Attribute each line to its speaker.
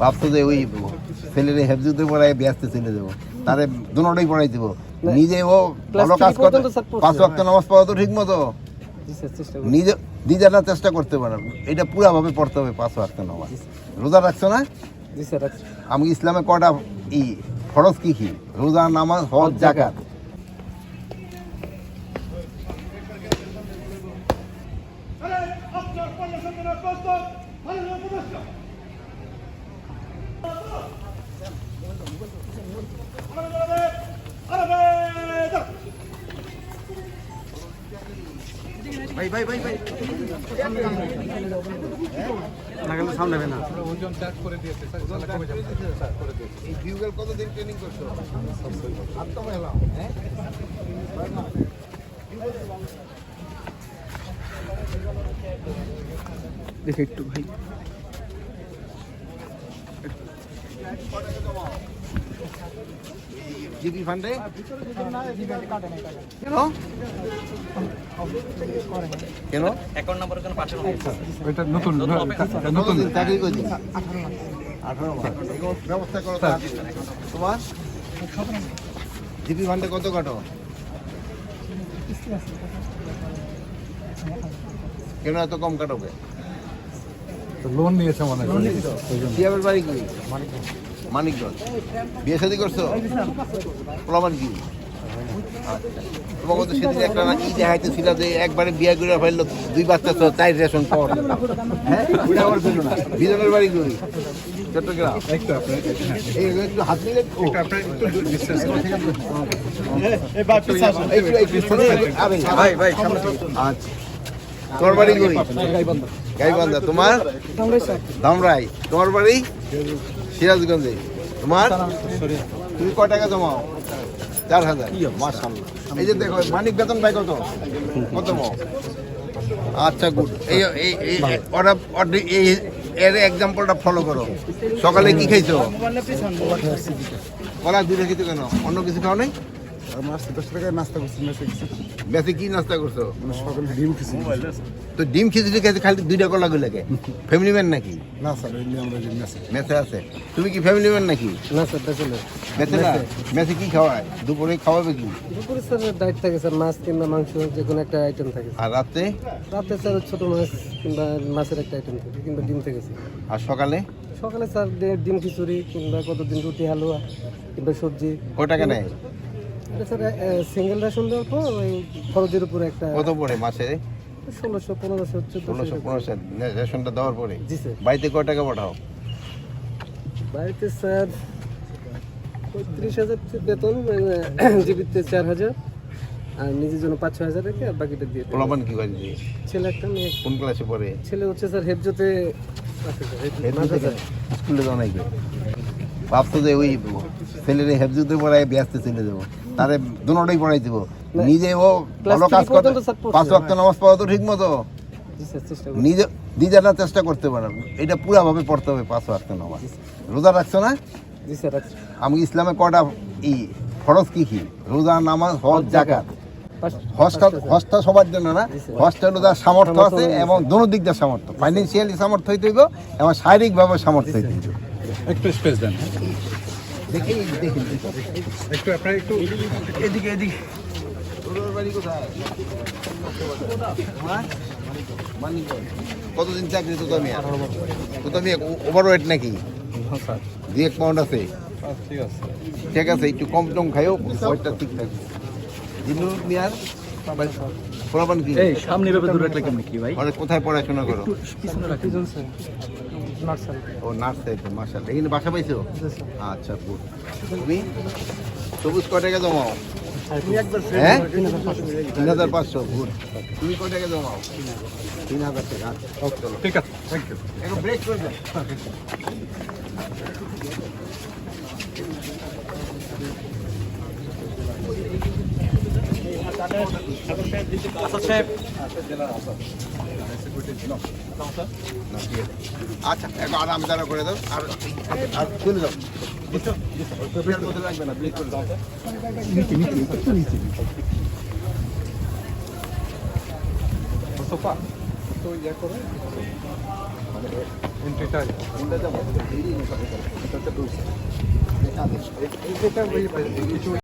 Speaker 1: ভাবতো যে ওই ছেলেরে হেফজুতে পড়াই ব্যস্ত ছেলে দেবো। তারে দুটোই পড়াই দিব। নিজে ও ভালো কাজ করতে পাঁচ ওয়াক্ত। নামাজ পড়া তো ঠিক মতো।
Speaker 2: জি স্যার চেষ্টা
Speaker 1: নিজে নিজেরা চেষ্টা করতে পারেন এটা পুরাভাবে পড়তে হবে পাঁচ ওয়াক্ত নামাজ। রোজা রাখছো না? আমি ইসলামে কটা ই ফরজ কি কি? রোজা নামাজ হজ জাকাত। ভাই ভাই ভাই ভাই।
Speaker 2: লাগালে সাউন্ড হবে না।
Speaker 1: এই কতদিন ট্রেনিং করছ? মেলা হ্যাঁ
Speaker 2: দেখে একটু ভাই।
Speaker 1: জিপি ফান্ডে? কেন? কেন?
Speaker 3: অ্যাকাউন্ট নাম্বার ওখানে পাঠানো হয়েছে।
Speaker 4: ওইটা নতুন নতুন
Speaker 1: চাকরি করছি। আঠারো ব্যবস্থা করো তোমার? জিপি ফান্ডে কত কাটো? কেন এত কম কাটোবে?
Speaker 4: লোন নিয়েছে মনে হয়।
Speaker 1: বাড়ি কি মানিকগঞ্জ বিয়ে শাদী করছ? প্রমাণ কি। তোমাকে তো সেদিন একটা ই দেখাইতেছিল যে একবারে বিয়ে করে ফেলল, দুই বাচ্চা তো চাই রেশন পাওয়ার হ্যাঁ? না বিজনের বাড়ি করি ভাই আচ্ছা। তোমার বাড়ি গাইবান্ধা। তোমার? ধামরাই তোমার বাড়ি? সিরাজগঞ্জে। তোমার? তুমি কয় টাকা জমাও? চার হাজার। এই যে দেখো মানিক বেতন পাই কত? কত আচ্ছা গুড এই এই এই ওরা ওর- এই এর এক্সাম্পলটা ফলো করো। সকালে কি খাইছো? কলা দুটো খেতে কেন? অন্য কিছু খাও নাই?
Speaker 4: আমার দশ টাকায় নাস্তা করছি মেসে
Speaker 1: কি নাস্তা করছ?
Speaker 4: মানে সকালে ডিম খেয়েছি।
Speaker 1: তো ডিম খিচুড়ি খেতে খালি দুইটা কলা গুলাকে ফ্যামিলি ম্যান নাকি?
Speaker 4: না স্যার মেসে
Speaker 1: আছে। তুমি কি ফ্যামিলি ম্যান নাকি?
Speaker 2: না স্যার
Speaker 1: মেসে না? মেসে। কি খাওয়ায়? দুপুরে খাওয়াবে কি?
Speaker 2: দুপুরে স্যার ডাইট থাকে স্যার মাছ কিংবা মাংস যে কোনো একটা আইটেম থাকে
Speaker 1: আর রাতে?
Speaker 2: রাতে স্যার ছোট মাছ কিংবা মাছের একটা আইটেম থাকে কিংবা ডিম থেকে
Speaker 1: আর সকালে?
Speaker 2: সকালে স্যার ডিম খিচুড়ি কিংবা কতদিন রুটি হালুয়া কিংবা সবজি।
Speaker 1: কয় টাকা নেয়?
Speaker 2: স্যার সিঙ্গেল রেশন দেওয়ার পর ওই খরচের উপরে একটা
Speaker 1: কত পড়ে মাসে?
Speaker 2: ষোলোশো পনেরোশো
Speaker 1: ষোলোশো পনেরোশো রেশনটা দেওয়ার পরে?
Speaker 2: জি স্যার।
Speaker 1: বাড়িতে কয় টাকা পাঠাও?
Speaker 2: বাড়িতে স্যার পঁয়ত্রিশ হাজার বেতন জীবিতে চার হাজার আর নিজের জন্য পাঁচ ছয় হাজার রেখে আর বাকিটা দিয়ে দিই।
Speaker 1: কি বাড়ি দিয়ে
Speaker 2: ছেলে একটা মেয়ে।
Speaker 1: কোন ক্লাসে পড়ে?
Speaker 2: ছেলে হচ্ছে স্যার হেফজোতে হেফজোতে
Speaker 1: স্কুলে নাকি ভাবতো যে ওই ছেলেরে হেফজুতে পড়াই ব্যস্ত ছেলে দেবো তারে দুটোই পড়াই দিব। নিজে ও ভালো কাজ করতে পাঁচ ওয়াক্ত নামাজ পড়া তো ঠিক মতো। নিজে চেষ্টা করতে পারেন এটা পুরাভাবে পড়তে হবে পাঁচ ওয়াক্ত নামাজ। রোজা রাখছো না? আমি ইসলামে কটা ই ফরজ কি কি? রোজা নামাজ হজ জাকাত। হজটা সবার জন্য না।
Speaker 2: স্যার।
Speaker 1: হলো সামর্থ্য আছে এবং দোনো দিক দিয়ে সামর্থ্য। ফাইন্যান্সিয়ালি সামর্থ্য হইতে হইব এবং শারীরিকভাবে সামর্থ্য হইতে হইব।
Speaker 4: একটু স্পেস দেন।
Speaker 1: দেখেই দেখেন।
Speaker 4: একটু আপনার একটু
Speaker 1: এদিকে এদিকে। হ্যাঁ? কতদিন চাকরি তো তুমি তো তুমি ওভার ওয়েট নাকি দুই এক পাউন্ড আছে।
Speaker 4: ঠিক আছে।
Speaker 1: একটু কম টম খাইও ওয়েটটা ঠিক থাকবে। জিনু মিয়ার পোলাপান কি?
Speaker 3: এই সামনে ভাবে দূরে রাখলে কেমন কি ভাই?
Speaker 1: মানে কোথায় পড়াশোনা করো?
Speaker 3: পিছনে রাখি
Speaker 2: দুজন স্যার নার্সারি।
Speaker 1: ও নার্সারি তো মাসাল এখানে বাসা পাইছো? আচ্ছা গুড। তুমি? সবুজ কয় টাকা জমাও? হ্যাঁ? তিন হাজার পাঁচশো গুড। তুমি কয় টাকা জমাও? তিন হাজার টাকা আচ্ছা চলো
Speaker 4: ঠিক আছে থ্যাংক ইউ
Speaker 1: ব্রেক করে দেন আচ্ছা একটু আরাম দ্বারা করে দাও, আর আর চলে যাও। লাগবে না
Speaker 4: সোফা তো ইয়ে করে এন্ট্রিটা
Speaker 1: কোনটা যাব
Speaker 4: এটা